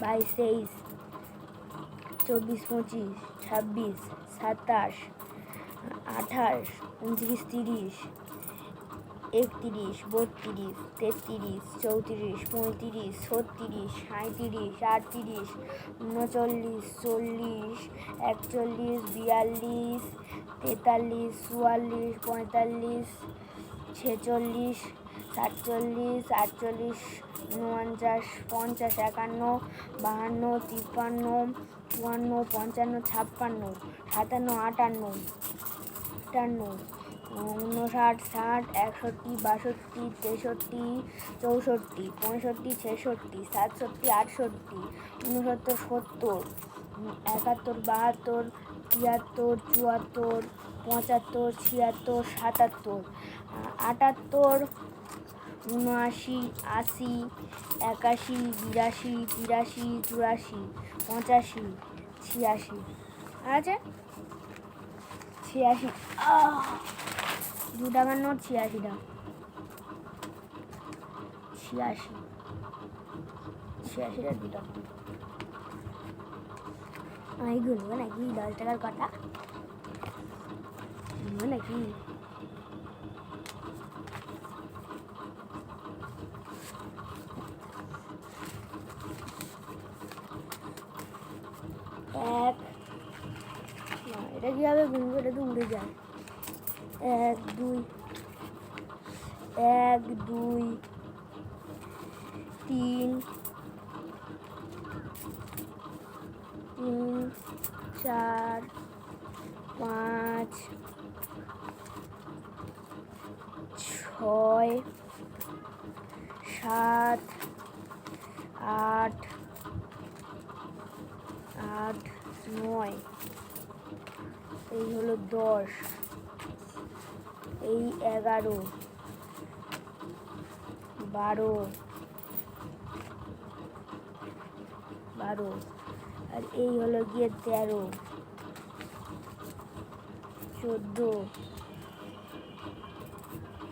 বাইশ, তেইশ, চব্বিশ, পঁচিশ, ছাব্বিশ, সাতাশ, আঠাশ, উনত্রিশ, তিরিশ, একত্রিশ, বত্রিশ, তেত্রিশ, চৌত্রিশ, পঁয়ত্রিশ, ছত্রিশ সাঁত্রিশ আটত্রিশ, উনচল্লিশ, চল্লিশ, একচল্লিশ, বিয়াল্লিশ, তেতাল্লিশ, চুয়াল্লিশ, পঁয়তাল্লিশ, ছেচল্লিশ সাতচল্লিশ, আটচল্লিশ, উনপঞ্চাশ, পঞ্চাশ, একান্ন, বাহান্ন, তিপ্পান্ন, চুয়ান্ন, পঞ্চান্ন, ছাপ্পান্ন, সাতান্ন, আটান্ন আটান্ন, উনষাট, ষাট, একষট্টি, বাষট্টি, তেষট্টি, চৌষট্টি, পঁয়ষট্টি, ছেষট্টি, সাতষট্টি, আটষট্টি, উনসত্তর, সত্তর, একাত্তর, বাহাত্তর, তিয়াত্তর, চুয়াত্তর, পঁচাত্তর, ছিয়াত্তর, সাতাত্তর, আটাত্তর উনআশি আশি, একাশি, বিরাশি, তিরাশি, চুরাশি, পঁচাশি, ছিয়াশি। আছে? ছিয়াশি। দু টাকার নোট ছিয়াশিটা। ছিয়াশি। ছিয়াশিটা দু টাকা আমি গুনবো নাকি দশ টাকার কথা? নাকি? এক। না, এটা কীভাবে গুনবো এটা তো উড়ে যায়। এক, দুই। এক, দুই। তিন। তিন, চার, পাঁচ, ছয়, সাত, আট আট, নয়। এই হলো দশ। এই এগারো। বারো। বারো। আর এই হলো গিয়ে তেরো। চোদ্দ।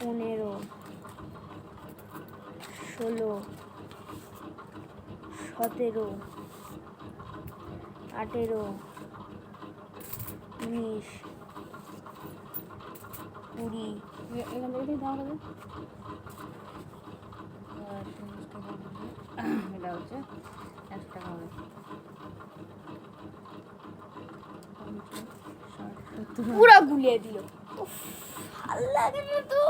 পনেরো। ষোলো। সতেরো। আঠেরো, উনিশ, কুড়ি। এখান থেকে দিয়ে দাঁড়াবে এটা হচ্ছে একশো টাকা হবে। পুরো গুলিয়ে দিল। তো।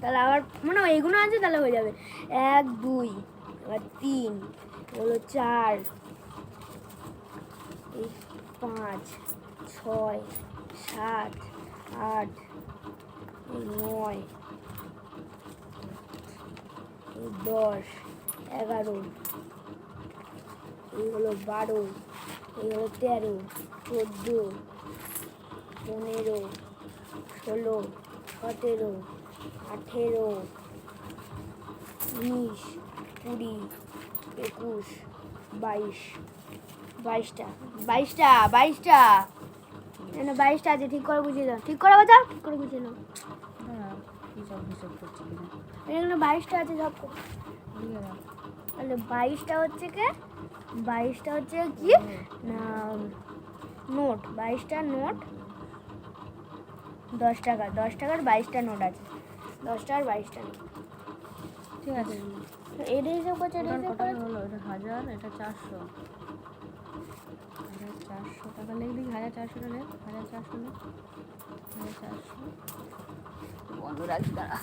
তাহলে আবার মানে এগুলো আছে, তাহলে হয়ে যাবে। এক, দুই। এবার তিন, হলো চার, এই পাঁচ, ছয়, সাত, আট নয় দশ, এগারো, এই হলো বারো, এই হলো তেরো, চোদ্দ, পনেরো, ষোলো, সতেরো, আঠেরো, উনিশ কুড়ি একুশ বাইশ। বাইশটা। বাইশটা বাইশটা। না বাইশটা আছে? ঠিক করে বুঝিয়ে দাও। ঠিক করে বাজাও ঠিক করে বুঝিয়ে কিনা? এখানে বাইশটা আছে সব দাও তাহলে বাইশটা হচ্ছে কে? বাইশটা হচ্ছে কি? না নোট। বাইশটা নোট দশ টাকা। দশ টাকার বাইশটা নোট আছে। দশ টাকার বাইশটা নোট। ঠিক আছে। এটা হিসাব করছে এটা হিসাব করে হলো? এটা হাজার এটা চারশো। হাজার চারশো টাকা লেখ দিই হাজার চারশোটা লেখ হাজার চারশো লেখ হাজার চারশো। বন্ধ রাখি দাঁড়া।